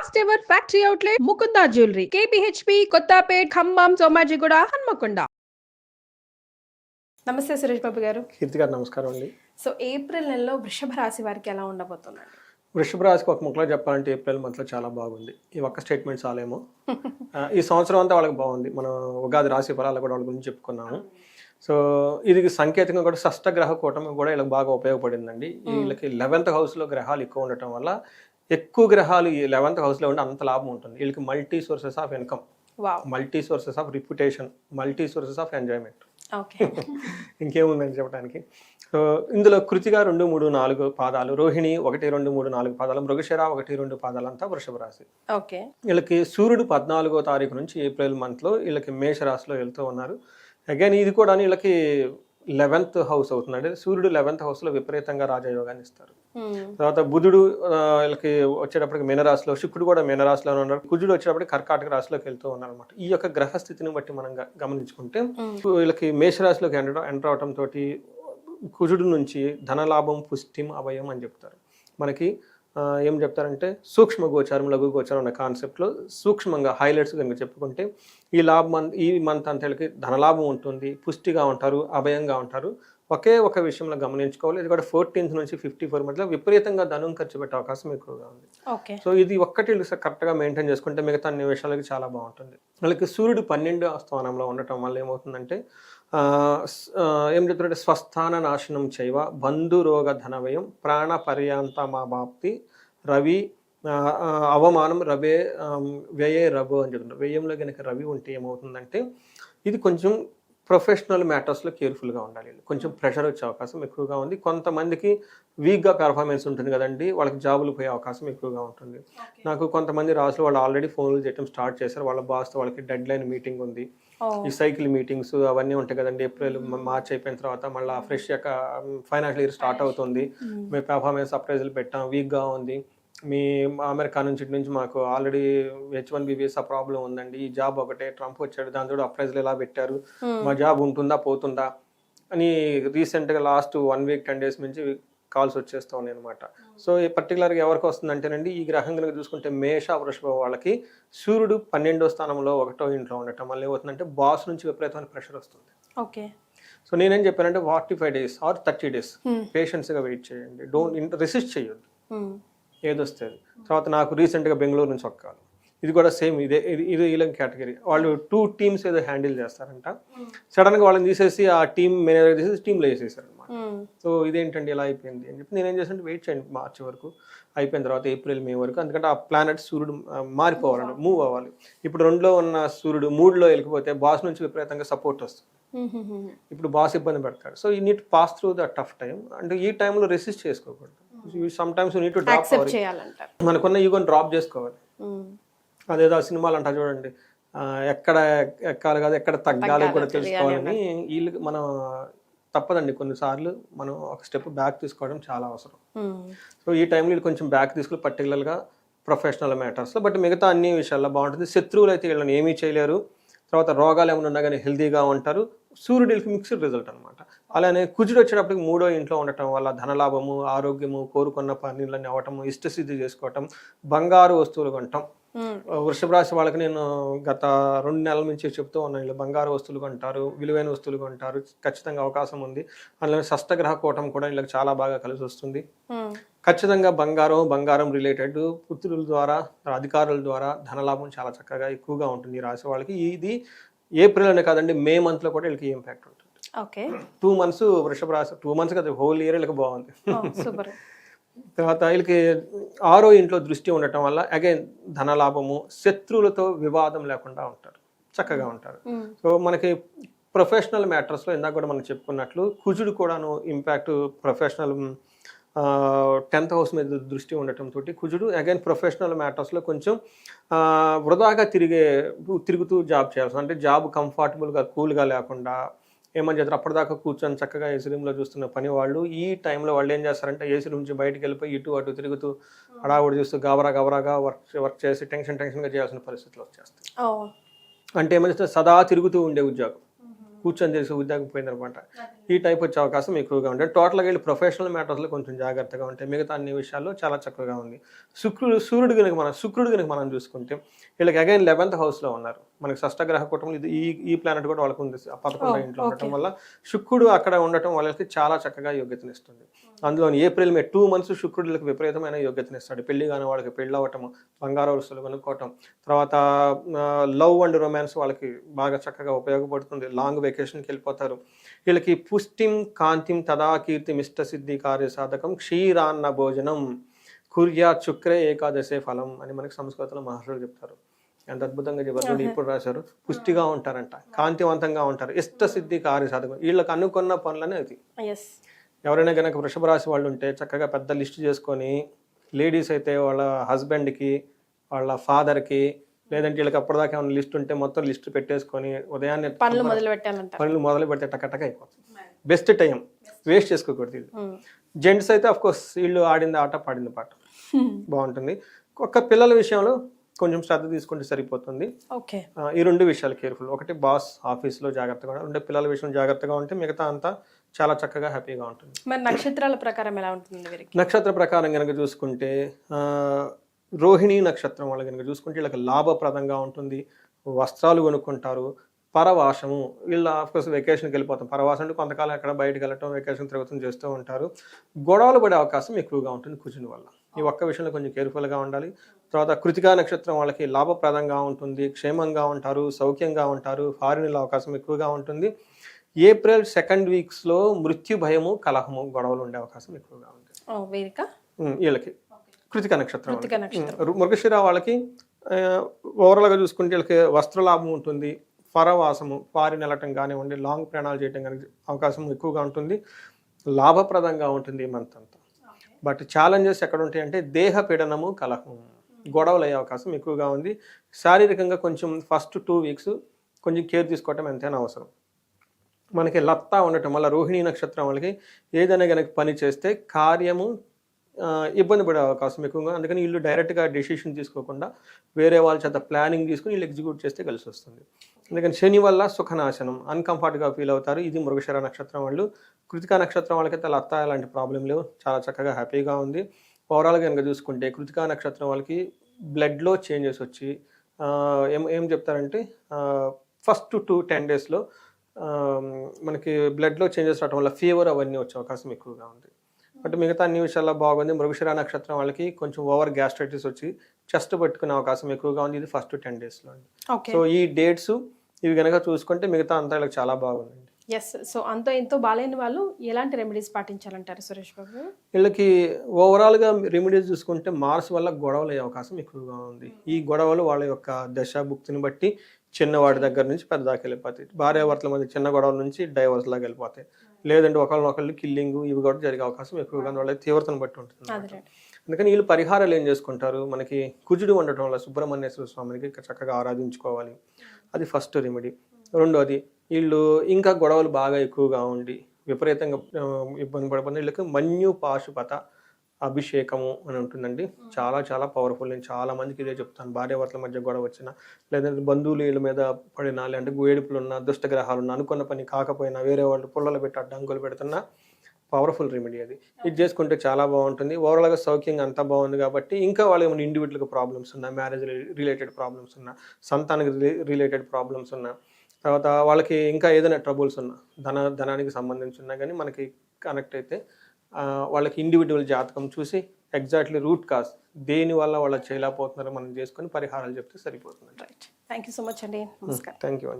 First ever factory outlet Mukunda jewellery KPHB Kothapet Khammam Somajiguda Hanamkonda నమస్తే సురేష్ బాబు గారు. కీర్తి గారు నమస్కారం అండి. సో ఏప్రిల్ నెలలో వృషభ రాశి వారికి ఎలా ఉండబోతుందండి వృషభ రాశికి ఒక ముక్కలో చెప్పాలంటే ఏప్రిల్ మంత్లో చాలా బాగుంది. ఈ ఒక్క స్టేట్మెంట్ చాలేమో. ఈ సంవత్సరం అంతా వాళ్ళకి బాగుంది. మనం ఉగాది రాశి ఫలాలు కూడా వాళ్ళ గురించి చెప్పుకున్నాము. సో ఇది సంకేతంగా కూడా షష్ట గ్రహ కూటమి కూడా వీళ్ళకి బాగా ఉపయోగపడిందండి. వీళ్ళకి లెవెన్త్ హౌస్లో గ్రహాలు ఎక్కువ ఉండటం వల్ల ఎక్కువ గ్రహాలు ఈ లెవెన్త్ హౌస్లో ఉండి అంత లాభం ఉంటుంది. వీళ్ళకి multi sources of income multi sources of reputation multi sources of enjoyment okay. ఇంకేముందని చెప్పడానికి? సో ఇందులో కృతిగా రెండు మూడు నాలుగు పాదాలు రోహిణి ఒకటి రెండు మూడు నాలుగు పాదాలు మృగశిర ఒకటి రెండు పాదాలు అంతా వృషభ రాశి. ఓకే. వీళ్ళకి సూర్యుడు పద్నాలుగో తారీఖు నుంచి ఏప్రిల్ మంత్లో వీళ్ళకి మేషరాశిలో వెళ్తూ ఉన్నారు. అగైన్ ఇది కూడా వీళ్ళకి లెవెన్త్ హౌస్ అవుతుందండి. సూర్యుడు లెవెన్త్ హౌస్లో విపరీతంగా రాజయోగాన్ని ఇస్తారు. తర్వాత బుధుడు వీళ్ళకి వచ్చేటప్పటికి మీనరాశిలో శుక్రుడు కూడా మీనరాశిలో ఉన్నారు. కుజుడు వచ్చేటప్పటికి కర్కాటక రాశిలోకి వెళ్తూ ఉన్నారు అనమాట ఈ యొక్క గ్రహ స్థితిని బట్టి మనం గమనించుకుంటే వీళ్ళకి మేషరాశిలోకి ఎంటర్ ఎంటర్ అవటం తోటి కుజుడు నుంచి ధనలాభం పుష్టిం అభయం అని చెప్తారు. మనకి ఏం చెప్తారంటే సూక్ష్మ గోచారం లఘు గోచారం అనే కాన్సెప్ట్లో సూక్ష్మంగా హైలైట్స్ కనుక చెప్పుకుంటే ఈ లాభం ఈ మంత్ అంతా వీళ్ళకి ధనలాభం ఉంటుంది పుష్టిగా ఉంటారు అభయంగా ఉంటారు. ఒకే ఒక విషయంలో గమనించుకోవాలి. ఇది కూడా ఫోర్టీన్త్ నుంచి ఫిఫ్టీ ఫోర్ మధ్యలో విపరీతంగా ధనం ఖర్చు పెట్టే అవకాశం ఎక్కువగా ఉంది. ఓకే. సో ఇది ఒక్కటి కరెక్ట్గా మెయింటైన్ చేసుకుంటే మిగతా అన్ని విషయాలకి చాలా బాగుంటుంది. వాళ్ళకి సూర్యుడు పన్నెండు స్థానంలో ఉండటం వల్ల ఏమవుతుందంటే ఏం చెప్తుంటే స్వస్థాన నాశనం చేయవ బంధురోగ ధనవయం ప్రాణ పర్యాంత మా బాప్తి రవి అవమానం రవే వ్యయే రఘు అని చెప్తుంటారు వ్యయంలో కనుక రవి ఉంటే ఏమవుతుందంటే ఇది కొంచెం ప్రొఫెషనల్ మ్యాటర్స్లో కేర్ఫుల్గా ఉండాలి. కొంచెం ప్రెషర్ వచ్చే అవకాశం ఎక్కువగా ఉంది. కొంతమందికి వీక్గా పెర్ఫార్మెన్స్ ఉంటుంది కదండి. వాళ్ళకి జాబులు పోయే అవకాశం ఎక్కువగా ఉంటుంది. నాకు కొంతమంది రాసులు వాళ్ళు ఆల్రెడీ ఫోన్లు చేయడం స్టార్ట్ చేశారు. వాళ్ళ బాస్తో వాళ్ళకి డెడ్ లైన్ మీటింగ్ ఉంది ఈ సైకిల్ మీటింగ్స్ అవన్నీ ఉంటాయి కదండి. ఏప్రిల్ మార్చ్ అయిపోయిన తర్వాత మళ్ళీ ఫ్రెష్ యొక్క ఫైనాన్షియల్ ఇయర్ స్టార్ట్ అవుతుంది. మేము. పెర్ఫార్మెన్స్ అప్రైజల్ పెట్టాం. వీక్గా ఉంది. మీ అమెరికా నుంచి నుంచి మాకు already H one B visa problem ఉందండి. ఈ జాబ్ ఒకటే ట్రంప్ వచ్చాడు దాని కూడా అప్రైజల్ ఎలా పెట్టారు? మా జాబ్ ఉంటుందా పోతుందా? అని రీసెంట్గా last one week ten days నుంచి కాల్స్ వచ్చేస్తూ ఉన్నాయి అనమాట సో ఈ పర్టికులర్గా ఎవరికి వస్తుందంటేనండి ఈ గ్రహం కనుక చూసుకుంటే మేష వృషభ వాళ్ళకి సూర్యుడు పన్నెండో స్థానంలో ఒకటో ఇంట్లో ఉండటం వల్ల ఏమవుతుందంటే బాస్ నుంచి విపరీతమైన ప్రెషర్ వస్తుంది. ఓకే. సో నేనేం చెప్పానంటే forty five days or thirty days పేషెన్స్గా wait చేయండి. డోంట్ రెసిస్ట్ చేయొద్దు. ఏదొస్తుంది తర్వాత నాకు రీసెంట్గా బెంగళూరు నుంచి ఒక కాల్ ఇది కూడా సేమ్ ఇదే ఇది ఇది ఇలా కేటగిరీ. వాళ్ళు టూ టీమ్స్ ఏదో హ్యాండిల్ చేస్తారంట. సడన్గా వాళ్ళని తీసేసి ఆ టీం మేనేజర్ తీసేసి టీంలో వేసేసారు అనమాట సో ఇదేంటండి ఇలా అయిపోయింది అని చెప్పి నేనేం చేసాను వెయిట్ చేయండి మార్చి వరకు. అయిపోయిన తర్వాత ఏప్రిల్ మే వరకు. ఎందుకంటే ఆ ప్లానెట్ సూర్యుడు మారిపోవాలండి మూవ్ అవ్వాలి. ఇప్పుడు రెండులో ఉన్న సూర్యుడు మూడులో వెళ్ళిపోతే బాస్ నుంచి విపరీతంగా సపోర్ట్ వస్తుంది. ఇప్పుడు బాస్ ఇబ్బంది పెడతాడు. సో ఈ NEET pass through the tough time అంటే ఈ టైంలో రెసిస్ట్ చేసుకోకూడదు. Sometimes to drop accept చేయాలంటారు. మనకున్న ఈగోని డ్రాప్ చేసుకోవాలి. అదేదో ఆ సినిమాలు అంటారు చూడండి. ఎక్కడ ఎక్కాలి కాదు ఎక్కడ తగ్గాలి కూడా తెలుసుకోవాలని వీళ్ళు మనం తప్పదండి కొన్నిసార్లు మనం ఒక స్టెప్ బ్యాక్ తీసుకోవడం చాలా అవసరం. సో ఈ టైంలో వీళ్ళు కొంచెం బ్యాక్ తీసుకుని పర్టికులర్గా ప్రొఫెషనల్ మ్యాటర్స్లో బట్ మిగతా అన్ని విషయాల్లో బాగుంటుంది. శత్రువులు అయితే వీళ్ళని ఏమీ చేయలేరు. తర్వాత రోగాలు ఏమైనా ఉన్నా కానీ హెల్తీగా ఉంటారు. సూర్యుడికి మిక్స్డ్ రిజల్ట్ అనమాట అలానే కుజుడు వచ్చేటప్పటికి మూడో ఇంట్లో ఉండటం వల్ల ధనలాభము ఆరోగ్యము కోరుకున్న పనులన్నీ అవటము ఇష్టసిద్ధి చేసుకోవటం బంగారు వస్తువులు కొనటం. వృషభ రాశి వాళ్ళకి నేను గత రెండు నెలల నుంచి చెప్తూ ఉన్నాను ఇలా బంగారు వస్తువులు కొంటారు విలువైన వస్తువులు కొంటారు ఖచ్చితంగా అవకాశం ఉంది. అందులో షష్టగ్రహ కూటం కూడా వీళ్ళకి చాలా బాగా కలిసి వస్తుంది. ఖచ్చితంగా బంగారం బంగారం రిలేటెడ్ పుత్రుల ద్వారా అధికారుల ద్వారా ధనలాభం చాలా చక్కగా ఎక్కువగా ఉంటుంది ఈ రాశి వాళ్ళకి. ఇది ఏప్రిల్ అనే కాదండి మే మంత్లో కూడా వీళ్ళకి ఇంపాక్ట్ ఉంటుంది. ఓకే. టూ మంత్స్ వృషభ రాశి టూ మంత్స్ కదా హోల్ ఇయర్ వీళ్ళకి బాగుంది. సూపర్. తర్వాత వీళ్ళకి ఆరో ఇంట్లో దృష్టి ఉండటం వల్ల అగైన్ ధనలాభము శత్రువులతో వివాదం లేకుండా ఉంటారు. చక్కగా ఉంటారు. సో మనకి ప్రొఫెషనల్ మ్యాటర్స్లో ఇందాక కూడా మనం చెప్పుకున్నట్లు కుజుడు కూడాను ఇంపాక్ట్ ప్రొఫెషనల్ టెన్త్ హౌస్ మీద దృష్టి ఉండటం తోటి కుజుడు అగైన్ ప్రొఫెషనల్ మ్యాటర్స్లో కొంచెం వృధాగా తిరిగే తిరుగుతూ జాబ్ చేయాల్సి అంటే జాబ్ కంఫర్టబుల్గా కూల్గా లేకుండా ఏమని చేస్తారు అప్పటిదాకా కూర్చొని చక్కగా ఏసీ రూమ్లో చూస్తున్న పని వాళ్ళు ఈ టైంలో వాళ్ళు ఏం చేస్తారంటే ఏసీ రూమ్ నుంచి బయటికి వెళ్ళిపోయి ఇటు అటు తిరుగుతూ హడావుడి చూస్తూ గవరా గవరాగా వర్క్ వర్క్ చేసి టెన్షన్ టెన్షన్గా చేయాల్సిన పరిస్థితులు వచ్చేస్తాయి అంటే ఏమైతే సదా తిరుగుతూ ఉండే ఉద్యోగం. కూర్చొని చేసి ఉద్యోగం పోయిందనమాట. ఈ టైప్ వచ్చే అవకాశం ఎక్కువగా ఉంటుంది టోటల్గా వీళ్ళు ప్రొఫెషనల్ మ్యాటర్స్లో కొంచెం జాగ్రత్తగా ఉంటాయి మిగతా అన్ని విషయాల్లో చాలా చక్కగా ఉంది. శుక్రుడు సూర్యుడు కనుక మనం శుక్రుడు కనుక మనం చూసుకుంటే వీళ్ళకి అగైన్ లెవెన్త్ హౌస్లో ఉన్నారు. మనకి షష్టగ్రహ కుటుంబం ఇది ఈ ఈ ప్లానెట్ కూడా వాళ్ళకు ఉంది. పదకొండో ఇంట్లో ఉండటం. వల్ల శుక్రుడు అక్కడ ఉండటం వాళ్ళకి చాలా చక్కగా యోగ్యతనిస్తుంది. అందులో ఏప్రిల్ మే టూ మంత్స్ శుక్రుడికి విపరీతమైన యోగ్యతనిస్తాడు. పెళ్ళి కాని వాళ్ళకి పెళ్ళి అవ్వటం బంగారు వస్తువులు కొనుక్కోవటం తర్వాత లవ్ అండ్ రొమాన్స్ వాళ్ళకి బాగా చక్కగా ఉపయోగపడుతుంది. లాంగ్ వెకేషన్కి వెళ్ళిపోతారు వీళ్ళకి పుష్టిం కాంతిం తదా కీర్తి మిష్ట సిద్ధి కార్య సాధకం క్షీరాన్న భోజనం కుర్యా శుక్రే ఏకాదశే ఫలం అని మనకి సంస్కృతంలో మహర్షులు చెప్తారు. ఎంత అద్భుతంగా చెప్పారు ఇప్పుడు రాశారు. పుష్టిగా ఉంటారంట కాంతివంతంగా ఉంటారు. ఇష్ట సిద్ధి కార్య సాధకం. వీళ్ళకి అనుకున్న పనులనే అది. ఎవరైనా కనుక వృషభ రాశి వాళ్ళు ఉంటే చక్కగా పెద్ద లిస్ట్ చేసుకొని లేడీస్ అయితే వాళ్ళ హస్బెండ్కి వాళ్ళ ఫాదర్కి లేదంటే వీళ్ళకి అప్పటిదాకా ఏమైనా లిస్ట్ ఉంటే మొత్తం లిస్ట్ పెట్టేసుకొని ఉదయాన్నే పనులు మొదలు పెట్టాలంటారు పనులు మొదలు పెడితే టకటక అయిపోతుంది. బెస్ట్ టైం వేస్ట్ చేసుకోకూడదు ఇది. జెంట్స్ అయితే అఫ్ కోర్స్ వీళ్ళు ఆడింది ఆట పాడింది పాట. బాగుంటుంది. ఒక్క పిల్లల విషయంలో కొంచెం శ్రద్ధ తీసుకుంటే సరిపోతుంది. ఓకే. ఈ రెండు విషయాలు కేర్ఫుల్. ఒకటి బాస్ ఆఫీస్లో జాగ్రత్తగా ఉండాలి. రెండు పిల్లల విషయం జాగ్రత్తగా ఉంటే మిగతా అంతా చాలా చక్కగా హ్యాపీగా ఉంటుంది. మరి నక్షత్రాల ప్రకారం ఎలా ఉంటుంది వీరికి? నక్షత్ర ప్రకారం కనుక చూసుకుంటే ఆ, రోహిణి నక్షత్రం వాళ్ళు కనుక చూసుకుంటే వీళ్ళకి లాభప్రదంగా ఉంటుంది. వస్త్రాలు కొనుక్కుంటారు. పరవాసము. వీళ్ళు ఆఫ్కోర్స్ వెకేషన్కి వెళ్ళిపోతాం. పరవాసం అంటే కొంతకాలం ఎక్కడ బయటకు వెళ్ళటం వెకేషన్ తిరుగుతం చేస్తూ ఉంటారు. గొడవలు పడే అవకాశం ఎక్కువగా ఉంటుంది కుజుని వల్ల. ఈ ఒక్క విషయంలో కొంచెం కేర్ఫుల్గా ఉండాలి. తర్వాత కృతికా నక్షత్రం వాళ్ళకి లాభప్రదంగా ఉంటుంది. క్షేమంగా ఉంటారు. సౌఖ్యంగా ఉంటారు. ఫారిన్ అవకాశం ఎక్కువగా ఉంటుంది. ఏప్రిల్ సెకండ్ వీక్స్లో మృత్యు భయము కలహము గొడవలు ఉండే అవకాశం ఎక్కువగా ఉమ్, వీళ్ళకి. కృతిక నక్షత్రం మృగశిర వాళ్ళకి ఓవరాల్గా చూసుకుంటే వీళ్ళకి వస్త్రలాభం ఉంటుంది పరవాసము ఫారిన్ వెళ్ళటం కానివ్వండి లాంగ్ ప్రయాణాలు చేయటం కానీ అవకాశం ఎక్కువగా ఉంటుంది లాభప్రదంగా ఉంటుంది ఈ మంత్ అంతా. బట్ ఛాలెంజెస్ ఎక్కడ ఉంటాయంటే దేహ పీడనము కలహం గొడవలు అయ్యే అవకాశం ఎక్కువగా ఉంది. శారీరకంగా కొంచెం ఫస్ట్ టూ వీక్స్ కొంచెం కేర్ తీసుకోవటం ఎంతైనా అవసరం. మనకి లత్తా ఉండటం వల్ల రోహిణీ నక్షత్రం వాళ్ళకి ఏదైనా కనుక పని చేస్తే కార్యము ఇబ్బంది పడే అవకాశం ఎక్కువగా అందుకని వీళ్ళు డైరెక్ట్గా డెసిషన్ తీసుకోకుండా వేరే వాళ్ళ చేత ప్లానింగ్ తీసుకుని వీళ్ళు ఎగ్జిక్యూట్ చేస్తే కలిసి వస్తుంది. అందుకని శని వల్ల సుఖనాశనం అన్కంఫర్ట్గా ఫీల్ అవుతారు. ఇది మృగశర నక్షత్రం వాళ్ళు. కృతికా నక్షత్రం వాళ్ళకైతే లత్త అలాంటి ప్రాబ్లం లేవు. చాలా చక్కగా హ్యాపీగా ఉంది. ఓవరాల్గా కనుక చూసుకుంటే కృతికా నక్షత్రం వాళ్ళకి బ్లడ్లో చేంజెస్ వచ్చి ఏం ఏం చెప్తారంటే ఫస్ట్ టూ టెన్ డేస్లో మనకి బ్లడ్లో చేంజెస్ రావడం వల్ల ఫీవర్ అవన్నీ వచ్చే అవకాశం ఎక్కువగా ఉంది. బట్ మిగతా అన్ని విషయాల్లో బాగుంది. మృగశిర నక్షత్రం వాళ్ళకి కొంచెం ఓవర్ గ్యాస్ట్రైటిస్ వచ్చి చెస్ట్ పట్టుకునే అవకాశం ఎక్కువగా ఉంది. ఇది ఫస్ట్ టెన్ డేస్లో సో ఈ డేట్స్ ఇవి కనుక చూసుకుంటే మిగతా అంతా వీళ్ళకి చాలా బాగుందండి. ఎస్ సో అంతో ఎంతో బాగాలేని వాళ్ళు ఎలాంటి రెమెడీస్ పాటించాలంటారు సురేష్ బాబు? వీళ్ళకి ఓవరాల్గా రెమెడీస్ చూసుకుంటే మార్స్ వల్ల గొడవలు అయ్యే అవకాశం ఎక్కువగా ఉంది. ఈ గొడవలు వాళ్ళ యొక్క దశాభుక్తిని బట్టి చిన్నవాడి దగ్గర నుంచి పెద్ద దాకా వెళ్ళిపోతాయి. భార్యాభర్తల మధ్య చిన్న గొడవల నుంచి డైవర్స్ లాగా వెళ్ళిపోతాయి. లేదంటే ఒకళ్ళనొకళ్ళు కిల్లింగ్ ఇవి కూడా జరిగే అవకాశం ఎక్కువగా. వాళ్ళ తీవ్రతను బట్టి ఉంటుంది అదే అందుకని వీళ్ళు పరిహారాలు ఏం చేసుకుంటారు? మనకి కుజుడు ఉండటం వల్ల సుబ్రహ్మణ్యేశ్వర స్వామికి చక్కగా ఆరాధించుకోవాలి. అది ఫస్ట్ రెమెడీ రెండోది వీళ్ళు ఇంకా గొడవలు బాగా ఎక్కువగా ఉండి విపరీతంగా ఇబ్బంది పడిపోతే వీళ్ళకి మన్యు పాశుపత అభిషేకము అని ఉంటుందండి. చాలా చాలా పవర్ఫుల్ నేను చాలా మందికి ఇదే చెప్తాను. భార్యాభర్తల మధ్య గొడవ వచ్చిన లేదంటే బంధువులు వీళ్ళ మీద పడినా లేదంటే వేడుపులు ఉన్న దుష్టగ్రహాలు ఉన్న అనుకున్న పని కాకపోయినా వేరే వాళ్ళు పుల్లలు పెట్టి అడ్డంకులు పెడుతున్నా పవర్ఫుల్ రెమెడీ అది. ఇది చేసుకుంటే చాలా బాగుంటుంది. ఓవరాల్గా సౌఖ్యంగా అంతా బాగుంది కాబట్టి ఇంకా వాళ్ళు ఏమైనా ఇండివిజువల్గా ప్రాబ్లమ్స్ ఉన్నా మ్యారేజ్ రిలేటెడ్ ప్రాబ్లమ్స్ ఉన్నా సంతానికి రిలేటెడ్ ప్రాబ్లమ్స్ ఉన్నా తర్వాత వాళ్ళకి ఇంకా ఏదైనా ట్రబుల్స్ ఉన్నా ధన ధనానికి సంబంధించి ఉన్నా కానీ మనకి కనెక్ట్ అయితే వాళ్ళకి ఇండివిజువల్ జాతకం చూసి ఎగ్జాక్ట్లీ రూట్ కాజ్ దేని వల్ల వాళ్ళు చేయలేకపోతున్నారో మనం చేసుకొని పరిహారాలు చెప్తే సరిపోతుంది right thank you so much అండి. నమస్కారం. థ్యాంక్ యూ అండి.